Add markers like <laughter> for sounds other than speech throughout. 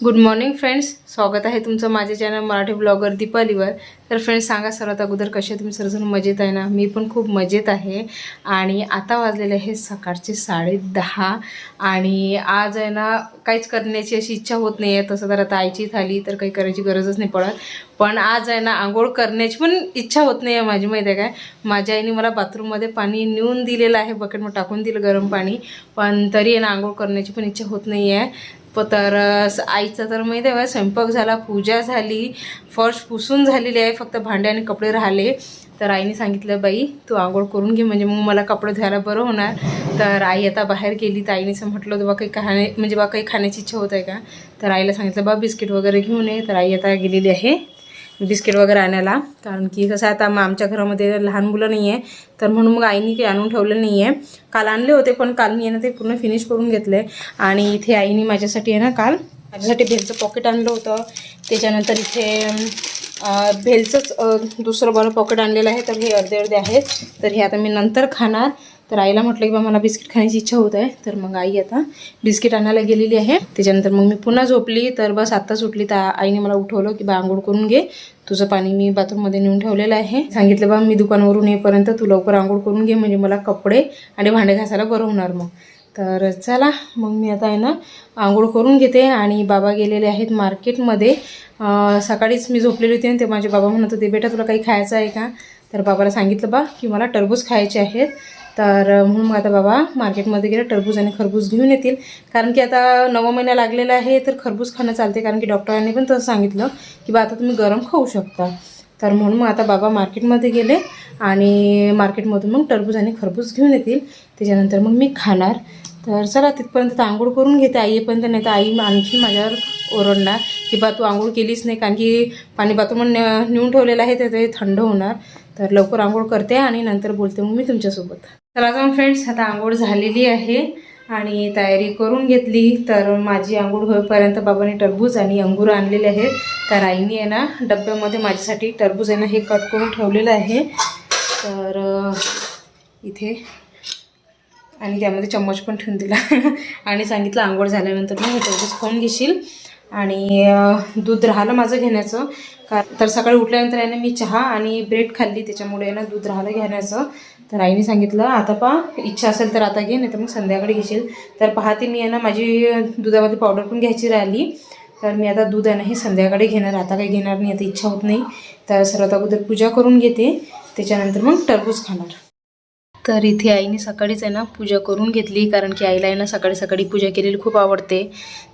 Good morning friends स्वागत आहे तुमचं माझ्या चॅनल मराठी ब्लॉगर दीपालीवर. तर फ्रेंड्स सांगा सर्वात अगोदर कसे तुम्ही सर्वजण? मजेत आहे ना? मी पण खूप मजेत आहे. आणि आता वाजलेले आहे सकाळचे साडे दहा. आणि आज आहे ना काहीच करण्याची अशी इच्छा होत नाही आहे तसं तर आता आईची थाली तर काही करायची गरजच नाही पडत. पण आज आहे ना आंघोळ करण्याची पण इच्छा होत नाही आहे माझी. माहिती आहे काय? माझ्या आईने मला बाथरूममध्ये पाणी नेऊन दिलेलं आहे. बकेटमध्ये टाकून दिलं गरम पाणी. पण तरी आहे ना आंघोळ करण्याची पण इच्छा होत नाही आहे तर आईचा आईचं तर माहिती आहे स्वयंपाक झाला पूजा झाली फर्श पुसून झालेली आहे फक्त भांडे आणि कपडे राहिले. तर आईने सांगितलं बाई तू आंघोळ करून घे म्हणजे मग मला कपडे धुवायला बरं होणार. तर आई आता बाहेर गेली तर आईने असं म्हटलं होतं बा काही खाणे म्हणजे बा काही खाण्याची इच्छा होत आहे का? तर आईला सांगितलं बा बिस्किट वगैरे घेऊन ये. तर आई आता गेलेली आहे. बिस्किट वगैरे आणायला. कारण की कसं आता मग आमच्या घरामध्ये लहान मुलं नाही आहे तर म्हणून मग आईने काही आणून ठेवलं नाही आहे काल आणले होते पण काल मी आहे ना ते पूर्ण फिनिश करून घेतले. आणि इथे आईने माझ्यासाठी आहे ना काल माझ्यासाठी भेलचं पॉकेट आणलं होतं. त्याच्यानंतर इथे भेलचंच दुसरं बरं पॉकेट आणलेलं आहे. तर हे अर्धे अर्धे आहेत. तर हे आता मी नंतर खाणार. तर आईला म्हटलं की बा मला बिस्किट खाण्याची इच्छा होत आहे. तर मग आई आता बिस्किट आणायला गेलेली आहे. त्याच्यानंतर मग मी पुन्हा झोपली. तर बस आत्ताच उठली. तर आईने मला उठवलं की बा आंघोळ करून घे. तुझं पाणी मी बाथरूममध्ये नेऊन ठेवलेलं आहे. सांगितलं बा मी दुकानावरून येईपर्यंत तू लवकर आंघोळ करून घे म्हणजे मला कपडे आणि भांडे घासायला बरं होणार मग. तर चला मग मी आता आहे ना आंघोळ करून घेते. आणि बाबा गेलेले आहेत मार्केटमध्ये. सकाळीच मी झोपलेली होती आणि ते माझे बाबा म्हणत होते बेटा तुला काही खायचं आहे का? तर बाबाला सांगितलं बा की मला टरबूज खायचे आहेत. तर म्हणून मग आता बाबा मार्केटमध्ये गेले टरबूज आणि खरबूज घेऊन येतील. कारण की आता नवा महिना लागलेला आहे तर खरबूज खाणं चालते कारण की डॉक्टरांनी पण तसं सांगितलं की बा आता तुम्ही गरम खाऊ शकता. तर म्हणून मग आता बाबा मार्केटमध्ये गेले आणि मार्केटमधून मग टरबूज आणि खरबूज घेऊन येतील. त्याच्यानंतर मग मी खाणार. तर चला तिथपर्यंत तर आंघोळ करून घेते आई येईपर्यंत नाही तर आई आणखी माझ्यावर ओरडणार की बा तू आंघोळ केलीच नाही. कारण की पाणी बाथरूम नेऊन ठेवलेलं आहे तर ते थंड होणार. तर लवकर आंघोळ करते आणि नंतर बोलते मग मी तुमच्यासोबत. तर अजून फ्रेंड्स आता आंघोळ झालेली आहे आणि तयारी करून घेतली. तर माझी आंघोळ होईपर्यंत बाबांनी टरबूज आणि अंगूर आणलेले आहेत. तर आईने आहे ना डब्यामध्ये माझ्यासाठी टरबूज आहे ना हे कट करून ठेवलेलं आहे. तर इथे आणि त्यामध्ये चम्मच पण ठेवून दिला. <laughs> आणि सांगितलं आंघोळ झाल्यानंतर मी हे टरबूज खाऊन घेशील. आणि दूध राहिलं माझं घेण्याचं. का तर सकाळी उठल्यानंतर आहे मी चहा आणि ब्रेड खाल्ली. त्याच्यामुळे आहे ना दूध राहिलं घेण्याचं. तर आईने सांगितलं आता पा इच्छा असेल तर आता घे नाही तर मग संध्याकाळी घेशील. तर पाहते मी आहे ना माझी दुधामध्ये पावडर पण घ्यायची राहिली. तर मी आता दूध आहे ना हे संध्याकाळी घेणार आता काही घेणार नाही आता इच्छा होत नाही. तर सर्वात अगोदर पूजा करून घेते. त्याच्यानंतर मग टरबूज खाणार. तर इथे आईने सकाळीच आहे ना पूजा करून घेतली कारण की आईला आहे ना सकाळी सकाळी पूजा केलेली खूप आवडते.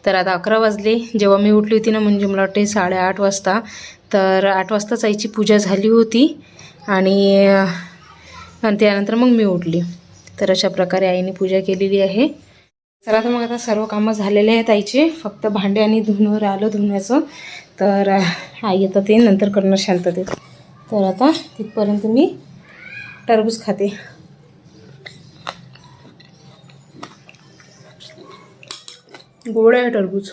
तर आता अकरा वाजले. जेव्हा मी उठली होती ना म्हणजे मला वाटते साडेआठ वाजता तर आठ वाजताच आईची पूजा झाली होती आणि आणि त्यानंतर मग मी उठली. तर अशा प्रकारे आईने पूजा केलेली आहे. तर आता मग आता सर्व कामं झालेले आहेत आईचे. फक्त भांडे आणि धुणं राहिलं धुण्याचं. तर आई आता ते नंतर करणं शांततेत. तर आता तिथपर्यंत मी टरबूज खाते. गोड आहे टरबूज.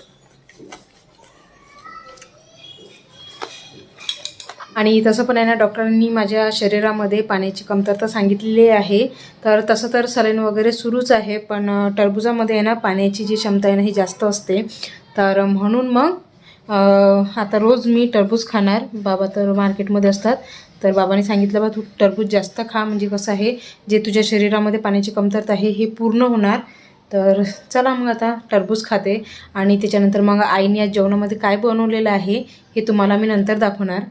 आणि तसं पण आहे ना डॉक्टरांनी माझ्या शरीरामध्ये पाण्याची कमतरता सांगितलेली आहे. तर तसं तर सलेन वगैरे सुरूच आहे पण टरबुजामध्ये आहे ना पाण्याची जी क्षमता आहे ना ही जास्त असते. तर म्हणून मग आता रोज मी टरबूज खाणार. बाबा तर मार्केटमध्ये असतात. तर बाबाने सांगितलं बा तू टरबूज जास्त खा म्हणजे कसं आहे जे तुझ्या शरीरामध्ये पाण्याची कमतरता आहे हे पूर्ण होणार. तर चला मग आता टरबूज खाते आणि त्याच्यानंतर मग आईने आज जेवणामध्ये काय बनवलेलं आहे हे तुम्हाला मी नंतर दाखवणार.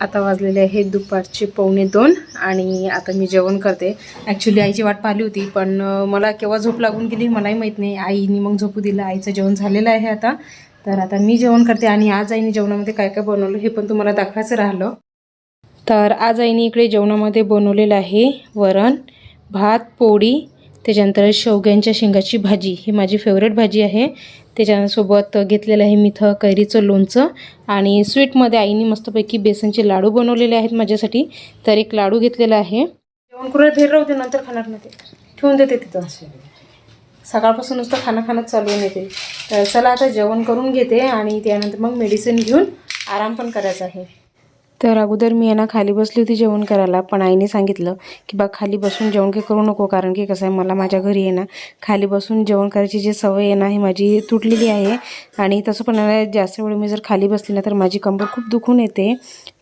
आता वाजलेले आहे दुपारचे पावणे दोन आणि आता मी जेवण करते. ॲक्च्युली आईची वाट पाहिली होती पण मला केव्हा झोप लागून गेली मलाही माहीत नाही. आईने मग झोपू दिलं आईचं जेवण झालेलं आहे आता. तर आता मी जेवण करते आणि आज आईने जेवणामध्ये काय काय बनवलं हे पण तुम्हाला दाखवायचं राहिलं. तर आज आईने इकडे जेवणामध्ये बनवलेलं आहे वरण भात पोळी त्याच्यानंतर शेवग्यांच्या शेंगाची भाजी ही माझी फेवरेट भाजी आहे. त्याच्यासोबत घेतलेलं आहे मिथं कैरीचं लोणचं आणि स्वीटमध्ये आईने मस्तपैकी बेसनचे लाडू बनवलेले आहेत माझ्यासाठी. तर एक लाडू घेतलेला आहे. जेवण करून भेर राहू दे नंतर खाणार नाही ते. ठेवून देते तिथं. सकाळपासून नुसतं खाणं खाणं चालू येते तर चला आता जेवण करून घेते आणि त्यानंतर मग मेडिसिन घेऊन आराम पण करायचा आहे. तर अगोदर मी यांना ना खाली बसली होती जेवण करायला पण आईने सांगितलं की बा खाली बसून जेवण काही करू नको कारण की कसं आहे मला माझ्या घरी आहे ना खाली बसून जेवण करायची जी सवय आहे ना ही माझी तुटलेली आहे आणि तसं पण आहे ना, जास्त वेळ मी जर खाली बसली ना तर माझी कंबर खूप दुखून येते.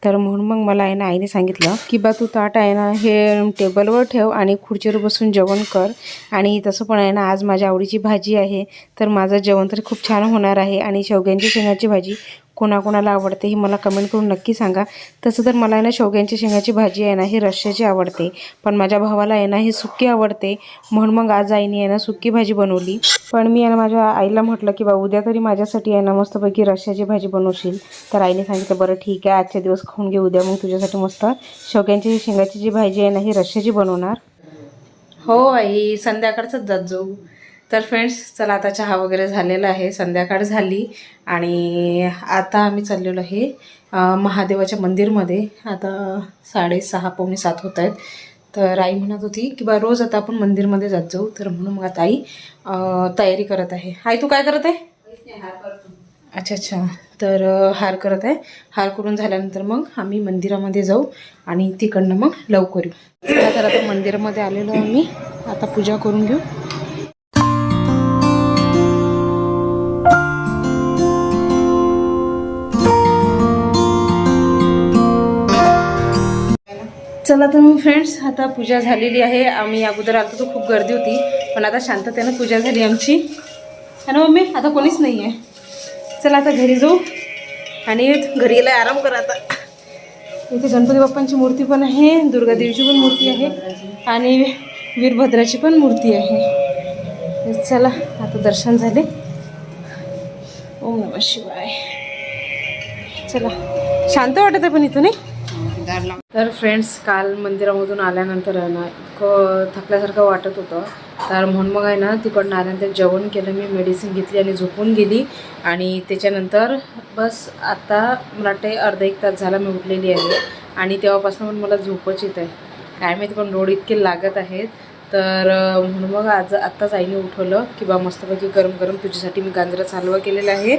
तर म्हणून मग मला आहे ना आईने सांगितलं की बा तू ताट आहे ना हे टेबलवर ठेव आणि खुर्चीवर बसून जेवण कर. आणि तसं पण आहे ना आज माझ्या आवडीची भाजी आहे तर माझं जेवण तर खूप छान होणार आहे आणि शेवग्यांची शेंगाची भाजी कोणाकोणाला आवडते हे मला कमेंट करून नक्की सांगा. तसं तर मला आहे ना शेवग्यांची शेंगाची भाजी आहे ना ही रश्श्याची आवडते. पण माझ्या भावाला आहे ना ही सुक्की आवडते. म्हणून मग आज आईने आहे ना सुक्की भाजी बनवली. पण मी आहे ना माझ्या आईला म्हटलं की बा उद्या तरी माझ्यासाठी आहे ना मस्तपैकी रश्श्याची भाजी बनवशील. तर आईने सांगितलं बरं ठीक आहे आजच्या दिवस खाऊन घे उद्या मग तुझ्यासाठी मस्त शेवग्यांची शेंगाची जी भाजी आहे ना ही रश्श्याची बनवणार. हो आई संध्याकाळचंच जात जाऊ. तर फ्रेंड्स चला आता चहा वगैरे झालेला आहे संध्याकाळ झाली आणि आता आम्ही चाललेलो आहे महादेवाच्या मंदिरमध्ये. आता साडेसहा पावणे सात होत आहेत. तर आई म्हणत होती की बा रोज आता आपण मंदिरमध्ये जात जाऊ. तर म्हणून मग आता आई तयारी करत आहे. आई तू काय करत आहे? अच्छा अच्छा. तर हार करत आहे. हार करून झाल्यानंतर मग आम्ही मंदिरामध्ये जाऊ आणि तिकडनं मग लवकर येऊ. तर आता मंदिरामध्ये आलेलो आम्ही. आता पूजा करून घेऊ. चला तर मग फ्रेंड्स आता पूजा झालेली आहे. आम्ही अगोदर आलो तर खूप गर्दी होती पण आता शांततेनं पूजा झाली आमची. है ना मम्मी आता कोणीच नाही आहे चला आता घरी जाऊ आणि घरी गेला आराम करा आता. इथे गणपती बाप्पांची मूर्ती पण आहे दुर्गादेवीची पण मूर्ती आहे आणि वीरभद्राची पण मूर्ती आहे. चला आता दर्शन झाले. ओम नम शिवाय. चला. शांत वाटत आहे पण इथं नाही? तर फ्रेंड्स काल मंदिरामधून आल्यानंतर आहे ना इतकं थकल्यासारखं वाटत होतं. तर म्हणून मग आहे ना तिकडनं आल्यानंतर जेवण केलं मी मेडिसिन घेतली आणि झोपून गेली. आणि त्याच्यानंतर बस आता मला वाटते अर्धा एक तास झाला मी उठलेली आहे. आणि तेव्हापासून पण मला झोपच येत आहे काय माहिती पण डोळे इतके लागत आहेत. तर म्हणून मग आज आत्ताच आईने उठवलं की बा मस्तपैकी गरम गरम तुझ्यासाठी मी गांजराचा हलवा केलेला आहे.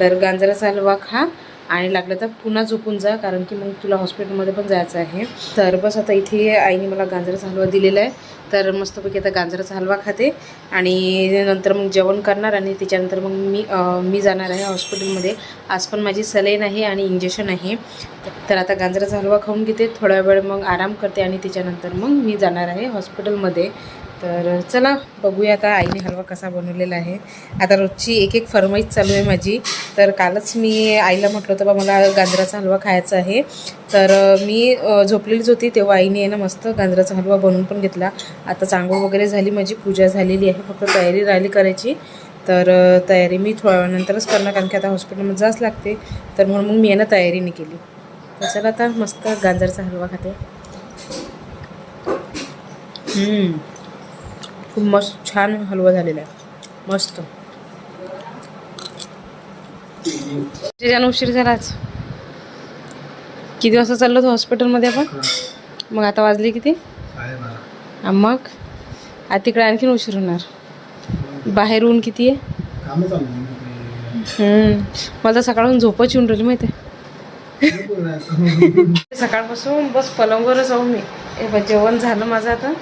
तर गांजराचा हलवा खा. आणि लागलं तर पुन्हा झोपून जा कारण की मग तुला हॉस्पिटलमध्ये पण जायचं आहे. तर बस आता इथे आईने मला गांजराचा हलवा दिलेला आहे. तर मस्तपैकी आता गांजराचा हलवा खाते आणि नंतर मग जेवण करणार आणि त्याच्यानंतर मग मी मी जाणार आहे हॉस्पिटलमध्ये. आज पण माझी सलेन आहे आणि इंजेक्शन आहे. तर आता गांजराचा हलवा खाऊन घेते. थोडा वेळ मग आराम करते आणि त्याच्यानंतर मग मी जाणार आहे हॉस्पिटलमध्ये. तर चला बघूया आता आईने हलवा कसा बनवलेला आहे. आता रोजची एक एक फरमाईश चालू आहे माझी. तर कालच मी आईला म्हटलं होतं बा मला गाजराचा हलवा खायचा आहे. तर मी झोपलेलीच होती तेव्हा आईने आहे ना मस्त गाजराचा हलवा बनवून पण घेतला. आता चांगलं वगैरे झाली माझी पूजा झालेली आहे फक्त तयारी राहिली करायची. तर तयारी मी थोड्या वेळानंतरच करणार कारण की आता हॉस्पिटलमध्ये जावंच लागते. तर म्हणून मग मी यांना तयारी नाही केली. तर चला आता मस्त गाजरचा हलवा खाते. हम्म. खूप मस्त छान हलवा झालेला आहे. मस्त. त्याच्यानं उशीर झाला आज. किती वाजता चाललो होतो हॉस्पिटलमध्ये आपण? मग आता वाजले किती? हा, मग? आता तिकडे आणखीन उशीर होणार. बाहेर ऊन किती आहे. मला तर सकाळून झोपच येऊन राहिली माहिती <laughs> सकाळपासून बस पलंगवरच जाऊ मी. हे जेवण झालं माझं आता.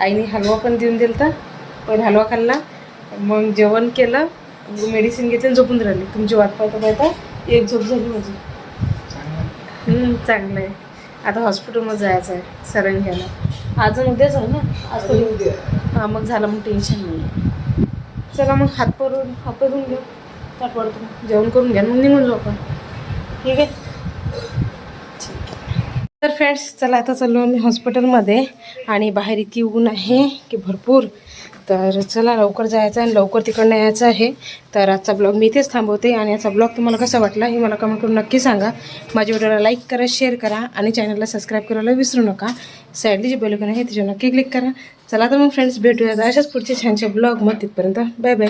आईने हलवा पण देऊन दिलता पण हलवा खाल्ला. मग जेवण केलं मेडिसिन घेतली आणि झोपून राहिली. तुमची वाट पाहता पाहता एक झोप झाली माझी. चांगलं. आहे आता हॉस्पिटलमध्ये जायचं आहे सरण घ्यायला. आज उद्याच आहे ना? आज तर. हां मग झालं मग टेन्शन नाही चला मग हात परून हात धुवून घेऊ. ताट पडतो जेवण करून घ्या मग निघून जाऊ आपण. ठीक आहे. तर फ्रेंड्स चला आता चाललो आम्ही हॉस्पिटलमध्ये आणि बाहेर इतकी ऊन आहे की भरपूर. तर चला लवकर जायचं आणि लवकर तिकडनं यायचं आहे. तर आजचा ब्लॉग मी इथेच थांबवते आणि याचा ब्लॉग तुम्हाला कसा वाटला हे मला कमेंट करून नक्की सांगा. माझ्या व्हिडिओला लाईक करा शेअर करा आणि चॅनलला सबस्क्राईब करायला विसरू नका. साईडली जी बेलकन आहे त्याच्यावर नक्की क्लिक करा. चला तर मग फ्रेंड्स भेटूया अशाच पुढचे छानशे ब्लॉग मग तिथपर्यंत बाय बाय